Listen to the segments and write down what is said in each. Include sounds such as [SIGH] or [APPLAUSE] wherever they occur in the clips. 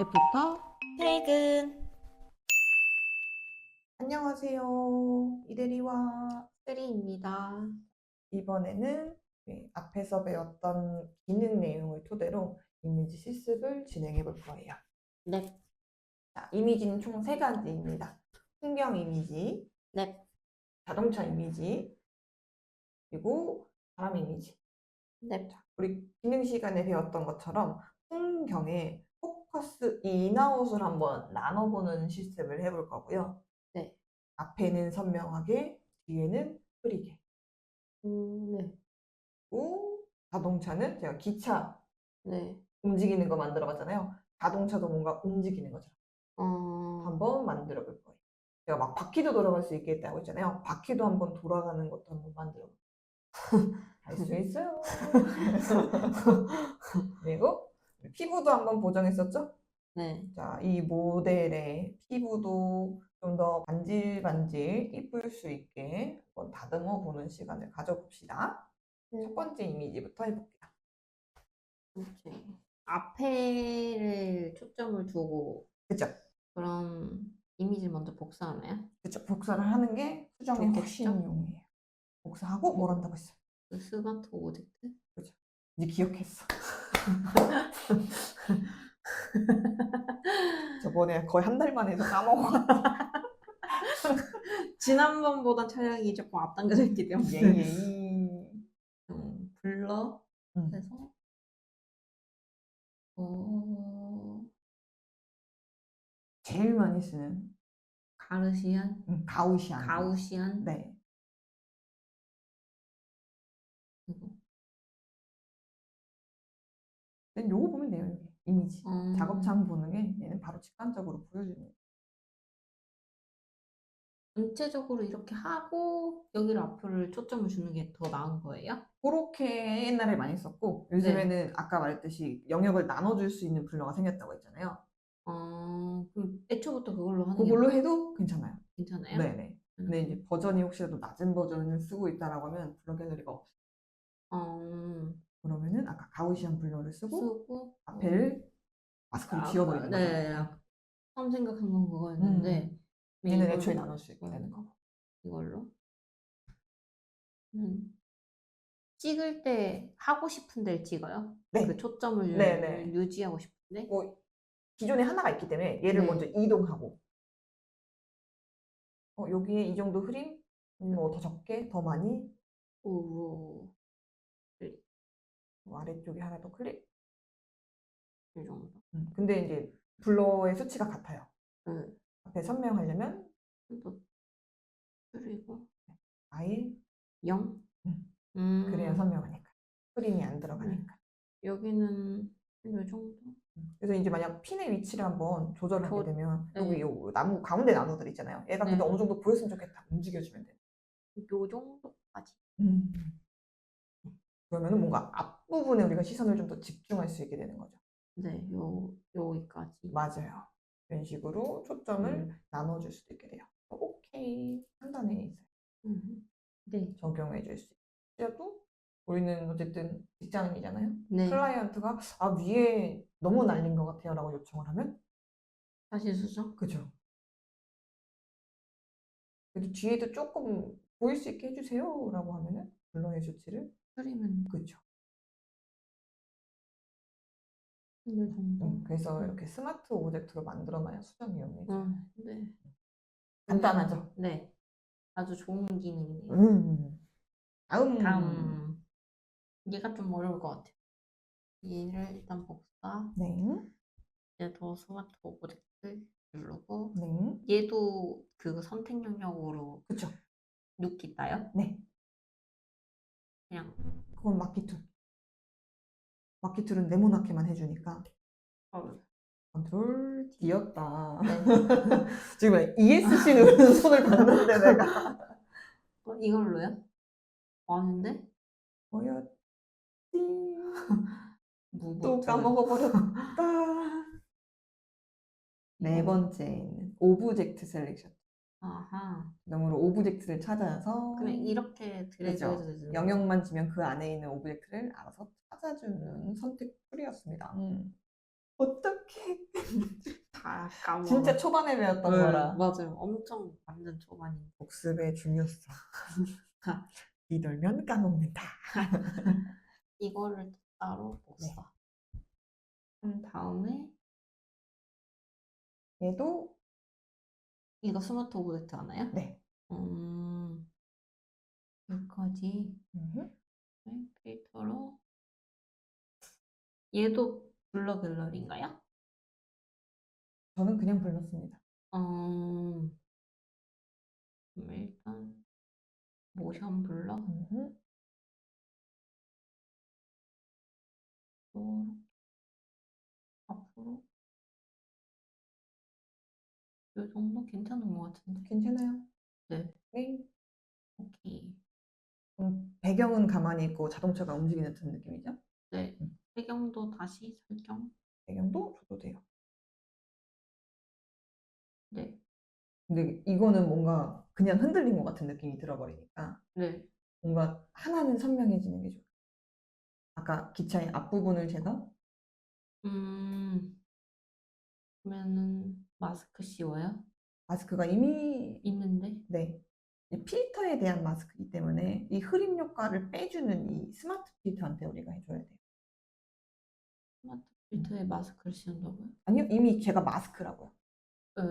애프터 퇴근. 안녕하세요. 이대리와 쓰리입니다. 이번에는 네, 앞에서 배웠던 기능 내용을 토대로 이미지 실습을 진행해 볼 거예요. 네, 자, 이미지는 총 세 가지입니다. 풍경 이미지, 네, 자동차 이미지, 그리고 사람 이미지. 네. 우리 기능 시간에 배웠던 것처럼 풍경에 포커스 인아웃을 한번 나눠보는 실습을 해볼 거고요. 네. 앞에는 선명하게, 뒤에는 흐리게. 음, 네, 그리고 자동차는 제가 기차 네. 움직이는 거 만들어 봤잖아요. 자동차도 뭔가 움직이는 것처럼 어, 한번 만들어 볼 거예요. 제가 막 바퀴도 돌아갈 수 있게 했다고 했잖아요. 바퀴도 한번 돌아가는 것도 한번 만들어 볼게요. 할수 있어요. [LAUGHS] 그리고 피부도 한번 보정했었죠? 네, 자, 이 모델의 피부도 좀 더 반질반질 이쁠 수 있게 한번 다듬어 보는 시간을 가져봅시다. 네. 첫 번째 이미지부터 해볼게요. 이제 앞에를 초점을 두고 그죠? 그럼 이미지를 먼저 복사하나요? 그쵸? 복사를 하는 게 수정에 좋겠죠? 훨씬 용이해요. 복사하고 뭘 한다고 했어요? 그 스마트 오브젝트? 이제 기억했어. [LAUGHS] 저번에 거의 한 달 만에 까먹어갔다. [LAUGHS] 지난번보다 촬영이 조금 앞당겨져 있기 때문에 예예. 음, 블러 음. 해서 어, 제일 많이 쓰는 가르시안, 음, 가우시안. 가우시안 네. 근데 요거 보면 돼요. 여기. 이미지. 음, 작업창 보는 게 얘는 바로 직관적으로 보여주는 거예요. 전체적으로 이렇게 하고 여기를 앞을 초점을 주는 게 더 나은 거예요? 그렇게 옛날에 많이 썼고 요즘에는 아까 말했듯이 영역을 나눠줄 수 있는 블러가 생겼다고 했잖아요. 어, 그럼 애초부터 그걸로 하는 게 그걸로 해도 괜찮아요. 괜찮아요? 네네. 근데 음. 이제 버전이 혹시라도 낮은 버전을 쓰고 있다라고 하면 블러 갤러리가 없어. 어, 그러면은 아까 가우시안 블러를 쓰고 쓰고 앞에를 마스크를 지워버리는 거죠. 네, 처음 생각한 건 그거였는데 음. 얘는 이걸로- 애초에 나눌 수 있게 어, 되는 거고. 이걸로 음, 찍을 때 하고 싶은 데를 찍어요? 네. 그 초점을 네, 네. 유지하고 싶은데 뭐 기존에 하나가 있기 때문에 얘를 네. 먼저 이동하고 어, 여기에 이 정도 흐림? 뭐더 적게? 더 많이? 오, 뭐 아래쪽에 하나 더 클릭? 이 정도 음, 근데 이제 블러의 수치가 같아요. 음, 앞에 선명하려면 또 그리고 아예 0? 음. 음, 그래야 선명하니까. 흐림이 안 들어가니까. 여기는 이 정도? 음. 그래서 이제 만약 핀의 위치를 한번 조절을 하게 조- 되면 네. 여기 요 나무 가운데 나무들 있잖아요. 얘가 근데 네. 어느 정도 보였으면 좋겠다. 움직여주면 돼. 요 정도까지 음. 그러면은 뭔가 앞 부분에 우리가 시선을 좀 더 집중할 수 있게 되는 거죠. 네, 요, 여기까지 맞아요. 이런 식으로 초점을 음. 나눠줄 수도 있게 돼요. 오케이. 판단에 있어요. 음, 네, 적용해 줄 수 있어도 우리는 어쨌든 직장인이잖아요. 네 클라이언트가 아 위에 너무 날린 것 같아요 라고 요청을 하면 다시 수정? 그죠. 그래도 뒤에도 조금 보일 수 있게 해주세요 라고 하면은 블러의 조치를 흐리면 그죠. 이 정도? 음, 그래서 음. 이렇게 스마트 오브젝트로 만들어놔야 수정 이 용이죠. 음, 네. 간단하죠. 네. 아주 좋은 기능이네요. 음. 다음. 다음. 얘가 좀 어려울 것 같아요. 얘를 일단 복사. 네. 더 스마트 오브젝트 누르고. 네. 얘도 그 선택 영역으로 그쵸. 눕기 따요? 네. 그냥. 그건 마키툴. 마키툴은 네모나게만 해주니까 어, 컨트롤 D였다. 네. [LAUGHS] 지금 ESC 누르는 [LAUGHS] 손을 봤는데 내가 어, 이걸로요? 아닌데? 뭐였지? [LAUGHS] 뭐 또. 까먹어버렸다. 네 번째는 오브젝트 셀렉션. 아하. 그다음으로 오브젝트를 찾아서 그냥 이렇게 드래그 그죠. 해도 되죠. 영역만 주면 그 안에 있는 오브젝트를 알아서 찾아주는 선택 툴이었습니다. 음. 어떡해. [LAUGHS] 다 까먹어. 진짜 초반에 배웠던 거라. 맞아요. 엄청 완전 초반이. 복습의 중요성. [LAUGHS] 뒤돌면 까먹는다. [LAUGHS] 이거를 따로 복사. 한 다음에 얘도 이거 스마트 오브젝트 하나요? 네. 음, 여기까지 음, 네, 필터로 얘도 블러 갤러리인가요? 저는 그냥 불렀습니다. 음, 그럼 일단 모션 블러 음, 또 앞으로 이 정도 괜찮은 것 같은데. 괜찮아요. 네, 네. 오케이. 그럼 배경은 가만히 있고 자동차가 움직이는 듯한 느낌이죠? 네, 음. 배경도 다시 설정. 배경도 줘도 돼요. 네, 근데 이거는 뭔가 그냥 흔들린 것 같은 느낌이 들어버리니까 네, 뭔가 하나는 선명해지는 게 좋아요. 아까 기차의 앞부분을 제가 음, 그러면은 마스크 씌워요? 마스크가 이미 있는데? 네. 이 필터에 대한 마스크이기 때문에 이 흐림 효과를 빼주는 이 스마트 필터한테 우리가 해줘야 돼요. 스마트 필터에 마스크를 씌운다고요? 아니요, 이미 걔가 마스크라고요. 네,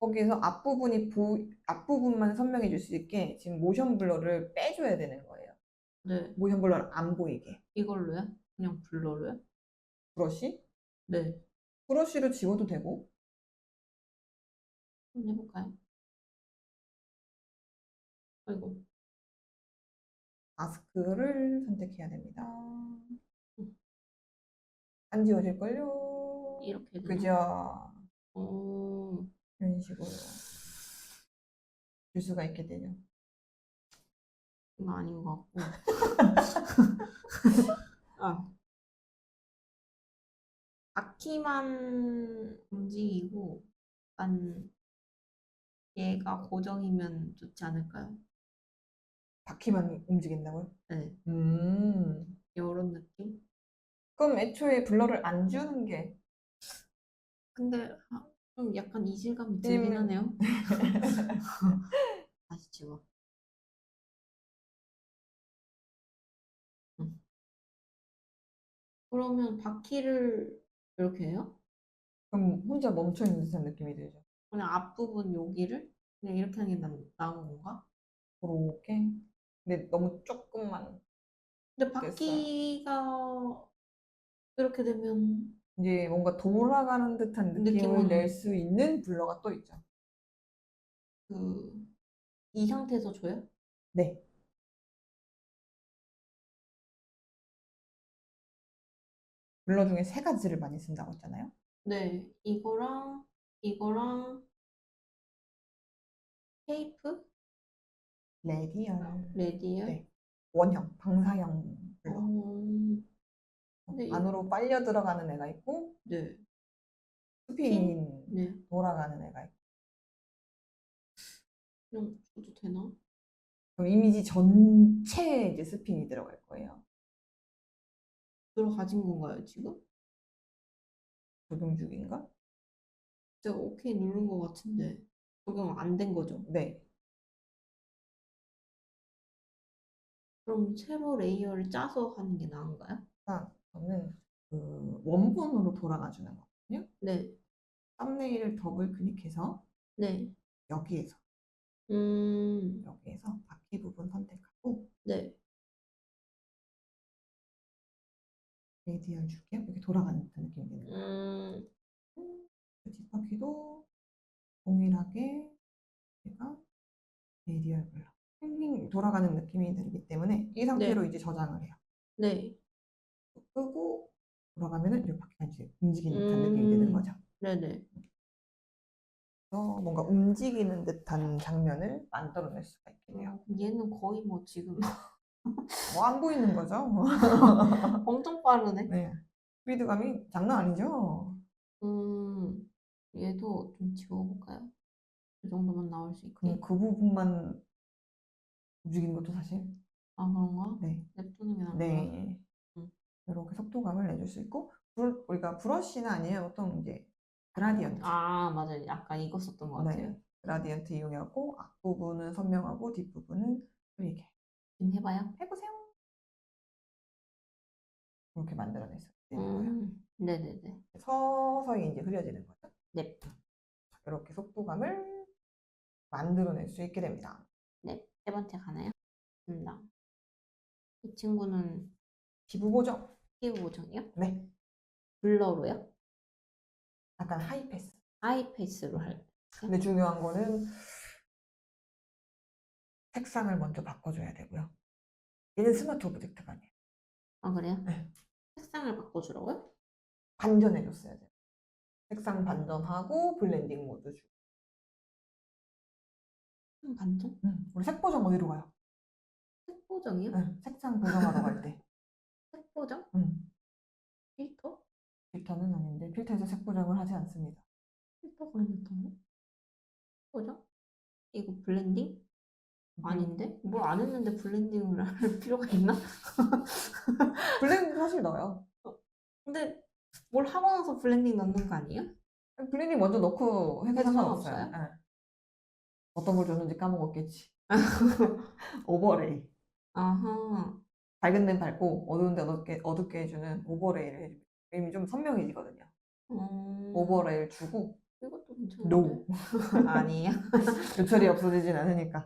거기에서 앞부분이 보, 앞부분만 선명해 줄 수 있게 지금 모션 블러를 빼줘야 되는 거예요. 네, 모션 블러를 안 보이게. 이걸로요? 그냥 블러로요? 브러쉬? 네, 브러쉬로 지워도 되고, 한번 해볼까요? 아이고, 마스크를 선택해야 됩니다. 음. 안 지워질걸요? 이렇게 되나? 그죠? 오, 이런 식으로 줄 수가 있게 되죠. 이건 아닌 것 같고. [LAUGHS] 아, 바퀴만 움직이고, 약간 얘가 고정이면 좋지 않을까요? 바퀴만 움직인다고요? 네, 음. 이런 느낌? 그럼 애초에 블러를 안 주는 게 근데 아, 좀 약간 이질감이 들긴 왜냐면- 하네요. [LAUGHS] 다시 지워. 음. 그러면 바퀴를 이렇게 해요? 그럼 혼자 멈춰 있는 듯한 느낌이 들죠. 그냥 앞부분 여기를 그냥 이렇게 하는 게 나, 나은 건가? 그렇게. 근데 너무 조금만 근데 바퀴가 이렇게 되면 이제 뭔가 돌아가는 듯한 느낌을 느낌은- 낼 수 있는 블러가 또 있죠. 그 이 상태에서 줘요? 네. 블러 중에 세 가지를 많이 쓴다고 했잖아요. 네, 이거랑 이거랑 테이프, 레디얼. 레디얼. 네. 원형, 방사형 블러. 음, 근데 이- 안으로 빨려 들어가는 애가 있고 네, 스핀 네. 돌아가는 애가 있고 그냥 줘도 되나? 그럼 이미지 전체에 이제 스핀이 들어갈 거예요. 들어가진 건가요, 지금? 적용 중인가? 제가 오케이 누른 것 같은데 적용 안 된 거죠? 네. 그럼 새로 레이어를 짜서 하는 게 나은가요? 일단 저는 그 원본으로 돌아가 주는 거거든요. 네, 썸네일을 더블 클릭해서 네, 여기에서 음, 여기에서 바퀴 부분 선택 레디얼 줄게요. 이렇게 돌아가는 듯한 느낌이 드는 거예요. 음, 그 뒷바퀴도 동일하게 제가 레디얼 블러 횡 돌아가는 느낌이 들기 때문에 이 상태로 이제 저장을 해요. 네, 끄고 돌아가면은 이렇게 바퀴가 이제 움직이는 듯한 느낌이 드는 음. 거죠. 네, 네. 그래서 뭔가 움직이는 듯한 장면을 만들어낼 수가 돼요. 어, 얘는 거의 뭐 지금 뭐 안 보이는 거죠? [LAUGHS] 엄청 빠르네. 네. 스피드감이 장난 아니죠? 음, 얘도 좀 지워볼까요? 이 정도만 나올 수 있게. 그 부분만 움직이는 것도 사실 아, 그런가? 네, 냅두는 게 나은가? 네. 음. 이렇게 속도감을 내줄 수 있고 불, 우리가 브러쉬나 아니면 어떤 이제 그라디언트, 아, 맞아요. 약간 이거 썼던 것 같아요. 네, 그라디언트 이용하고 앞부분은 선명하고 뒷부분은 흐리게 좀 해봐요. 해보세요. 이렇게 만들어내서 되는 거예요. 음, 네네네. 서서히 이제 흐려지는 거죠. 네. 이렇게 속도감을 만들어낼 수 있게 됩니다. 네. 세 번째 가나요? 좋습니다. 이 친구는 피부 보정. 피부 보정이요? 네. 블러로요? 약간 하이패스. 아이페이스로 할. 근데 중요한 거는 색상을 먼저 바꿔줘야 되고요. 얘는 스마트 오브젝트가 아니에요. 아, 그래요? 네. 색상을 바꿔주라고요? 반전해줬어야 돼요. 색상 반전하고 블렌딩 모드 주고. 음, 반전? 음, 우리 색 보정 어디로 가요? 색 보정이요? 음, 색상 보정하러 갈 때. [LAUGHS] 색 보정? 음, 필터? 필터는 아닌데 필터에서 색 보정을 하지 않습니다. 필터가 아니었다고? 보정? 이거 블렌딩? 아닌데? 뭘 안 했는데 블렌딩을 할 [LAUGHS] 필요가 있나? [LAUGHS] 블렌딩 사실 넣어요. 근데 뭘 하고 나서 블렌딩 넣는 거 아니에요? 블렌딩 먼저 넣고 해도 해도 상관없어요. 상관없어요? 예. 어떤 걸 줬는지 까먹었겠지. [LAUGHS] 오버레이. 아하. 밝은 데는 밝고 어두운 데 어둡게, 어둡게 해주는 오버레이를 해줍니다. 이미 좀 선명해지거든요. 음, 오버레이를 주고 괜찮은데? 노. [LAUGHS] 아니에요? [LAUGHS] 요철이 없어지진 않으니까.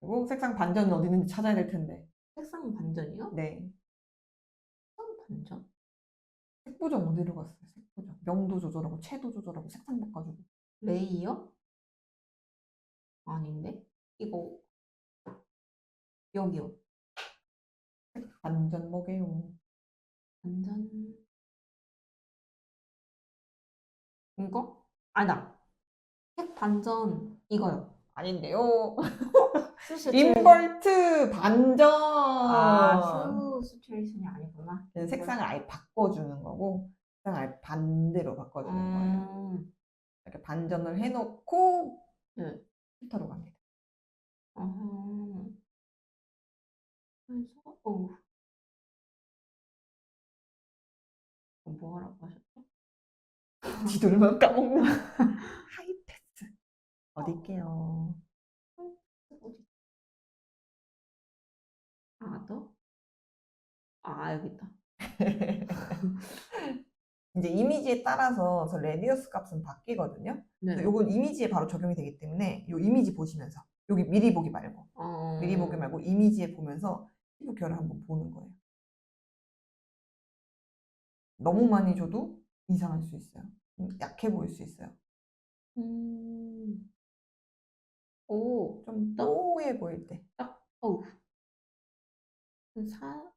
그리고 색상 반전은 어디 있는지 찾아야 될 텐데. 색상 반전이요? 네. 색상 반전? 색 보정 어디로 갔어요? 색 보정. 명도 조절하고 채도 조절하고 색상 바꿔주고. 레이어? 아닌데? 이거 여기요. 색 반전 뭐게요? 반전 이거? 아니다. 색 반전 이거요. 아닌데요. [LAUGHS] 인벌트 반전. 아, 슈 시츄에이션이 아니구나. 얘는 색상을 아예 바꿔주는 거고 색상을 아예 반대로 바꿔주는 거예요. 음, 이렇게 반전을 해놓고 네. 필터로 갑니다. 어허. 그래서. 어, 뭐 하라고 하셨죠? 뒤돌면 까먹는 [LAUGHS] 하이패스. 어디 있게요? 어디? 아, 너? 아, 여기 있다. [LAUGHS] 이제 이미지에 따라서 저 레디어스 값은 바뀌거든요. 네. 요건 이미지에 바로 적용이 되기 때문에 요 이미지 보시면서 여기 미리 보기 말고 어, 미리 보기 말고 이미지에 보면서 피부 결을 한번 보는 거예요. 너무 많이 줘도 이상할 수 있어요. 좀 약해 보일 수 있어요. 음. 오, 좀 딱- 뽀해 보일 때. 어우. 한 사,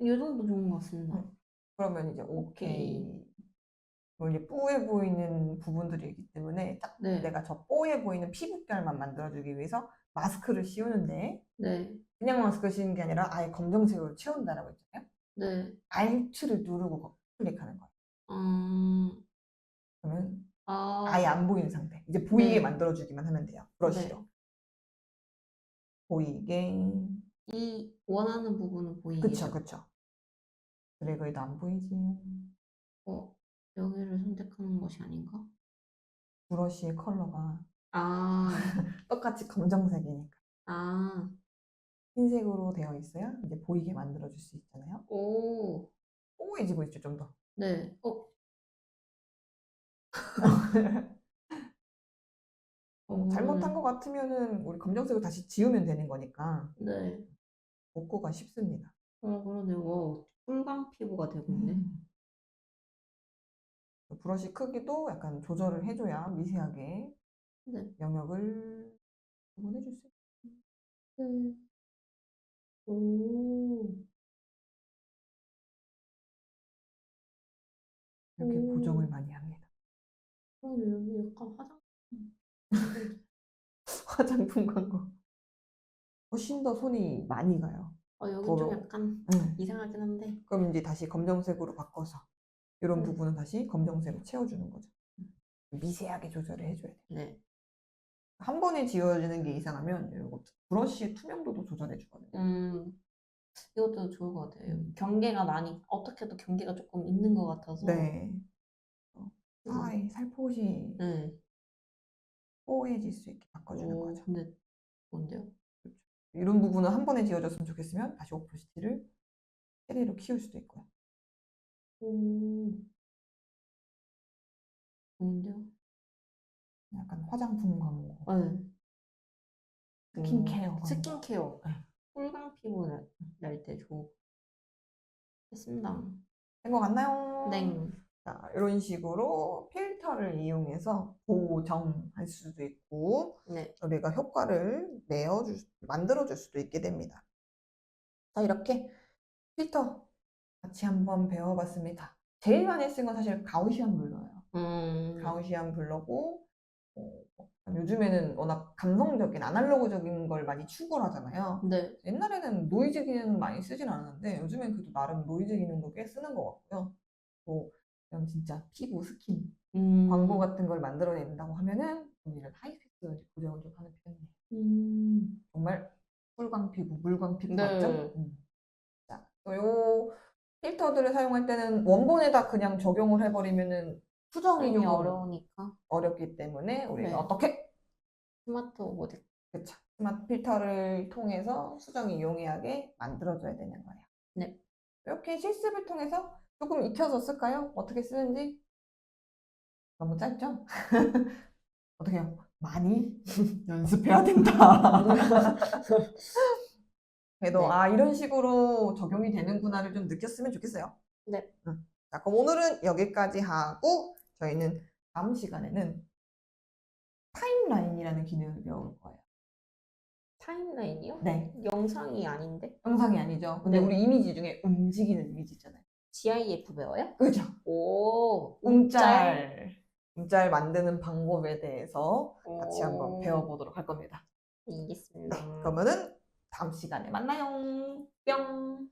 이 정도 좋은 것 같습니다. 음. 그러면 이제 오케이. 오케이. 뭐 이제 뽀해 보이는 부분들이 있기 때문에 딱 네, 내가 저 뽀해 보이는 피부결만 만들어주기 위해서 마스크를 씌우는데 네, 그냥 마스크 씌우는 게 아니라 아예 검정색으로 채운다라고 했잖아요. 네. Alt를 누르고 클릭하는 거예요. 음, 그러면 아, 아예 안 보이는 상태. 이제 보이게 네. 만들어주기만 하면 돼요. 브러쉬로. 보이게. 이 원하는 부분은 보이게. 그쵸, 그쵸. 드래그해도 안 보이지. 어, 여기를 선택하는 것이 아닌가? 브러쉬의 컬러가 아, [LAUGHS] 똑같이 검정색이니까. 아, 흰색으로 되어 있어야 이제 보이게 만들어줄 수 있잖아요. 오, 뽀해지고 있죠, 좀 더. 네. 어, 어, [LAUGHS] 잘못한 것 같으면은 우리 검정색을 다시 지우면 되는 거니까 네. 복구가 쉽습니다. 어, 그러네. 와, 꿀광 피부가 되고 있네. 음. 브러쉬 크기도 약간 조절을 해줘야 미세하게 네. 영역을 구분해줄 수 있어요. 네. 오, 이렇게 오. 보정을 많이 합니다. 그러네. 여기 약간 화장. [LAUGHS] 화장품 광고. 훨씬 더 손이 많이 가요. 어, 여기 좀 더러워. 약간 응. 이상하긴 한데. 그럼 이제 다시 검정색으로 바꿔서 이런 음. 부분은 다시 검정색으로 채워주는 거죠. 미세하게 조절을 해줘야 돼요. 네. 한 번에 지워지는 게 이상하면 이거 브러쉬의 투명도도 조절해 주거든요. 음, 이것도 좋을 것 같아요. 음. 경계가 많이 어떻게도 경계가 조금 있는 것 같아서. 네. 음. 사이 살포시 네. 뽀해질 수 있게 바꿔주는 오, 거죠. 근데 뭔데요? 이런 부분은 한 번에 지워졌으면 좋겠으면 다시 오프시티를 세례로 키울 수도 있고요. 오. 좋은데요? 약간 화장품 광고, 네. 스킨케어 음. 스킨케어. 네. 꿀강 피부 날 때 좋고. 했습니다. 된것 같나요? 네. 자, 이런 식으로 필터를 이용해서 보정할 수도 있고 네. 우리가 효과를 내어줄, 수- 만들어줄 수도 있게 됩니다. 자, 이렇게 필터 같이 한번 배워봤습니다. 제일 많이 쓴 건 사실 가우시안 블러예요. 음. 가우시안 블러고 어, 요즘에는 워낙 감성적인 아날로그적인 걸 많이 추구를 하잖아요. 네. 옛날에는 노이즈 기능 많이 쓰진 않았는데 요즘엔 그래도 나름 노이즈 기능도 꽤 쓰는 것 같고요. 또 그냥 진짜 피부 스킨 음. 광고 같은 걸 만들어낸다고 하면은 우리는 하이패스 고정을 좀 하는 편이에요. 음. 정말 꿀광 피부, 물광 피부 네. 맞죠? 음. 자, 또요 필터들을 사용할 때는 원본에다 그냥 적용을 해버리면은 수정이 좀 어려우니까 어렵기 때문에 우리가 네. 어떻게 스마트 모델. 그쵸 스마트 필터를 통해서 수정 이 용이하게 만들어줘야 되는 거예요. 네. 이렇게 실습을 통해서 조금 익혀서 쓸까요? 어떻게 쓰는지 너무 짧죠? [LAUGHS] 어떻게 해요? 많이 [LAUGHS] 연습해야 된다. [LAUGHS] 그래도 네. 아 이런 식으로 적용이 되는구나를 좀 느꼈으면 좋겠어요. 네. 응. 자 그럼 오늘은 여기까지 하고 저희는 다음 시간에는 타임라인이라는 기능을 배울 거예요. 타임라인이요? 네. 영상이 아닌데? 영상이 아니죠. 근데 네. 우리 이미지 중에 움직이는 이미지 있잖아요. GIF 배워요? [LAUGHS] 그죠? 오. 움짤. 움짤 만드는 방법에 대해서 같이 한번 오. 배워보도록 할 겁니다. 알겠습니다. 그러면은 다음 시간에 만나요. 뿅.